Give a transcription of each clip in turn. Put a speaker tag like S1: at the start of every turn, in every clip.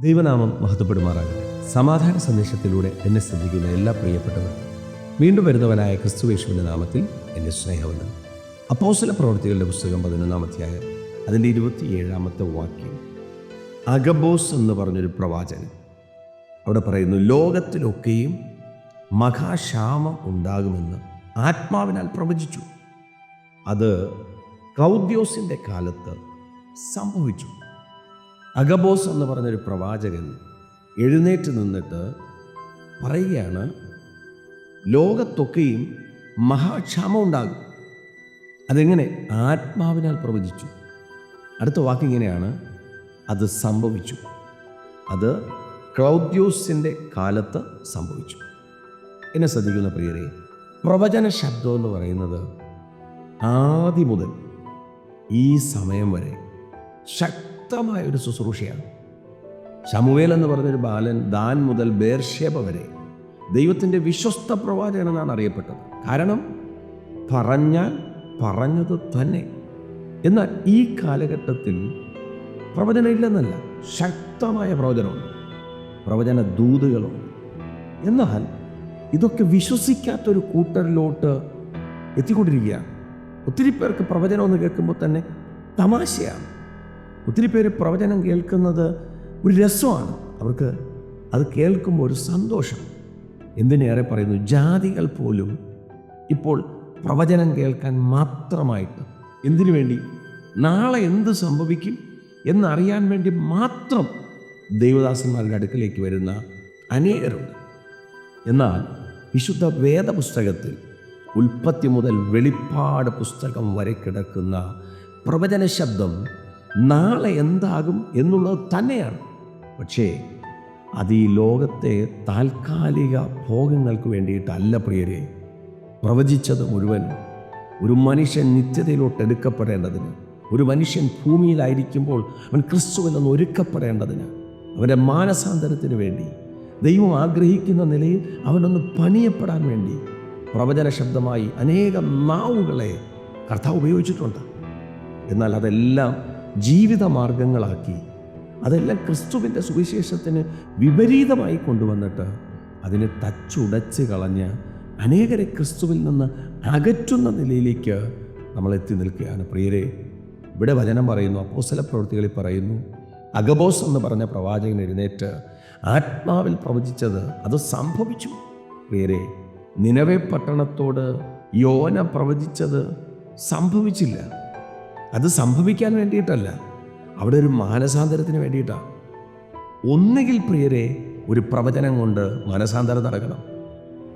S1: ദൈവനാമം മഹത്വപ്പെടുമാറാകട്ടെ. സമാധാന സന്ദേശത്തിലൂടെ എന്നെ ശ്രദ്ധിക്കുന്ന എല്ലാ പ്രിയപ്പെട്ടവരും വീണ്ടും വരുന്നവനായ ക്രിസ്തുവേശുവിന്റെ നാമത്തിൽ എന്റെ സ്നേഹവന്ദനം. അപ്പോസല പ്രവർത്തികളുടെ പുസ്തകം പതിനൊന്നാമത്തെയായ അതിന്റെ ഇരുപത്തിയേഴാമത്തെ വാക്യം. അഗബോസ് എന്ന് പറഞ്ഞൊരു പ്രവാചകൻ അവിടെ പറയുന്നു ലോകത്തിലൊക്കെയും മഹാക്ഷാമം ഉണ്ടാകുമെന്ന് ആത്മാവിനാൽ പ്രവചിച്ചു. അത് കൗദ്യോസിന്റെ കാലത്ത് സംഭവിച്ചു. അഗബോസ് എന്ന് പറഞ്ഞൊരു പ്രവാചകൻ എഴുന്നേറ്റ് നിന്നിട്ട് പറയുകയാണ് ലോകത്തൊക്കെയും മഹാക്ഷാമം ഉണ്ടാകും. അതെങ്ങനെ? ആത്മാവിനാൽ പ്രവചിച്ചു. അടുത്ത വാക്കിങ്ങനെയാണ് അത് സംഭവിച്ചു. അത് ക്ലൗദ്യോസിന്റെ കാലത്ത് സംഭവിച്ചു. എന്നെ ശ്രദ്ധിക്കുന്ന പ്രിയരെ പ്രവചന ശബ്ദം എന്ന് പറയുന്നത് ആദ്യം മുതൽ ഈ സമയം വരെ ശക്തമായ ഒരു ശുശ്രൂഷയാണ്. ശമുവേൽ എന്ന് പറഞ്ഞൊരു ബാലൻ ദാൻ മുതൽ ബേർഷേബ വരെ ദൈവത്തിന്റെ വിശ്വസ്ത പ്രവാചകനെന്നാണ് അറിയപ്പെട്ടത്. കാരണം പറഞ്ഞാൽ പറഞ്ഞത് തന്നെ. എന്നാൽ ഈ കാലഘട്ടത്തിൽ പ്രവചനം ഇല്ലെന്നല്ല ശക്തമായ പ്രവചനമുണ്ട്. പ്രവചന ദൂതുകളുണ്ട്. എന്നാൽ ഇതൊക്കെ വിശ്വസിക്കാത്തൊരു കൂട്ടരിലോട്ട് എത്തിക്കൊണ്ടിരിക്കുകയാണ്. ഒത്തിരി പേർക്ക് പ്രവചനം എന്ന് കേൾക്കുമ്പോൾ തന്നെ തമാശയാണ്. ഒത്തിരി പേര് പ്രവചനം കേൾക്കുന്നത് ഒരു രസമാണ്. അവർക്ക് അത് കേൾക്കുമ്പോൾ ഒരു സന്തോഷം. എന്തിനേറെ പറയുന്നു? ജാതികൾ പോലും ഇപ്പോൾ പ്രവചനം കേൾക്കാൻ മാത്രമായിട്ട്. എന്തിനു വേണ്ടി? നാളെ എന്ത് സംഭവിക്കും എന്നറിയാൻ വേണ്ടി മാത്രം ദൈവദാസന്മാരുടെ അടുക്കലേക്ക് വരുന്ന അനേകരുണ്ട്. എന്നാൽ വിശുദ്ധ വേദപുസ്തകത്തിൽ ഉൽപ്പത്തി മുതൽ വെളിപ്പാട് പുസ്തകം വരെ കിടക്കുന്ന പ്രവചന ശബ്ദം നാളെ എന്താകും എന്നുള്ളത് തന്നെയാണ്. പക്ഷേ അത് ഈ ലോകത്തെ താൽക്കാലിക ഭോഗങ്ങൾക്ക് വേണ്ടിയിട്ടല്ല പ്രിയരെ. പ്രവചിച്ചത് മുഴുവൻ ഒരു മനുഷ്യൻ നിത്യതയിലോട്ട് എടുക്കപ്പെടേണ്ടതിന് ഒരു മനുഷ്യൻ ഭൂമിയിലായിരിക്കുമ്പോൾ അവൻ ക്രിസ്തുവിൽ നിന്ന് ഒരുക്കപ്പെടേണ്ടതിന് അവന്റെ മാനസാന്തരത്തിന് വേണ്ടി ദൈവം ആഗ്രഹിക്കുന്ന നിലയിൽ അവനൊന്ന് പണിയപ്പെടാൻ വേണ്ടി പ്രവചന ശബ്ദമായി അനേകം നാവുകളെ കർത്താവ് ഉപയോഗിച്ചിട്ടുണ്ട്. എന്നാൽ അതെല്ലാം ജീവിത മാർഗങ്ങളാക്കി അതെല്ലാം ക്രിസ്തുവിന്റെ സുവിശേഷത്തിന് വിപരീതമായി കൊണ്ടുവന്നിട്ട് അതിനെ തച്ചുടച്ച് കളഞ്ഞ് അനേകരെ ക്രിസ്തുവിൽ നിന്ന് അകറ്റുന്ന നിലയിലേക്ക് നമ്മൾ എത്തി നിൽക്കുകയാണ്. പ്രിയരെ ഇവിടെ വചനം പറയുന്നു അപ്പോസല പ്രവൃത്തികളിൽ പറയുന്നു അഗബോസ് എന്ന് പറഞ്ഞ പ്രവാചകൻ എഴുന്നേറ്റ് ആത്മാവിൽ പ്രവചിച്ചത് അത് സംഭവിച്ചു. പ്രിയരെ നിലവെ പട്ടണത്തോട് യോന പ്രവചിച്ചത് സംഭവിച്ചില്ല. അത് സംഭവിക്കാൻ വേണ്ടിയിട്ടല്ല. അവിടെ ഒരു മാനസാന്തരത്തിന് വേണ്ടിയിട്ടാണ് ഒന്നുകിൽ പ്രിയരെ ഒരു പ്രവചനം കൊണ്ട് മാനസാന്തരം നടക്കണം.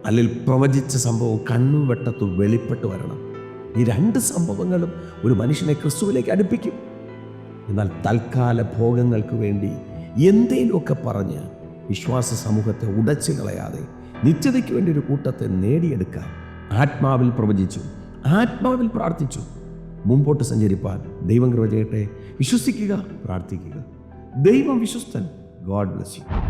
S1: അല്ലെങ്കിൽ പ്രവചിച്ച സംഭവം കണ്ണുവെട്ടത്ത് വെളിപ്പെട്ട് വരണം. ഈ രണ്ട് സംഭവങ്ങളും ഒരു മനുഷ്യനെ ക്രിസ്തുവിലേക്ക് അടുപ്പിക്കും. എന്നാൽ തൽക്കാല ഭോഗങ്ങൾക്ക് വേണ്ടി എന്തേലുമൊക്കെ പറഞ്ഞ് വിശ്വാസ സമൂഹത്തെ ഉടച്ചു കളയാതെ നിത്യതയ്ക്ക് വേണ്ടി ഒരു കൂട്ടത്തെ നേടിയെടുക്കാൻ ആത്മാവിൽ പ്രവചിച്ചു ആത്മാവിൽ പ്രാർത്ഥിച്ചു. മുമ്പോട്ട് സഞ്ചരിപ്പാൻ ദൈവം കൃപ ചെയ്യട്ടെ. വിശ്വസിക്കുക പ്രാർത്ഥിക്കുക. ദൈവം വിശ്വസ്തൻ. God bless you